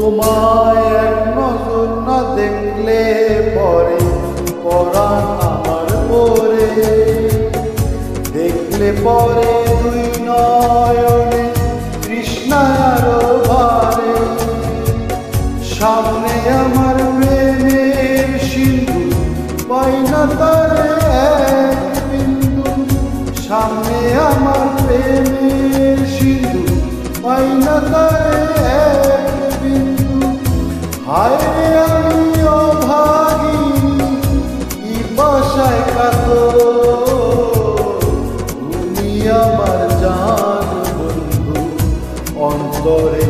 তোমায় এক নজর না দেখলে পরে পরাণ আমার পরে। দেখলে পরে দুই নয়নে তৃষ্ণায় আরও ভারে সামনে আমার প্রেমের সিন্ধু, পাই না তার বিন্দু। সামনে বাসায় কাতো তুমি আমার জান বন্ধু অন্তর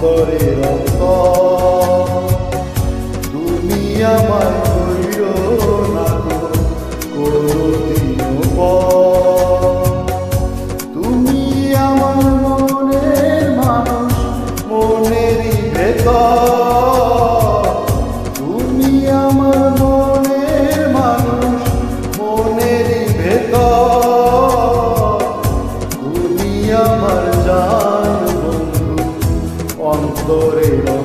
অন্তর। তুমি আমার torero.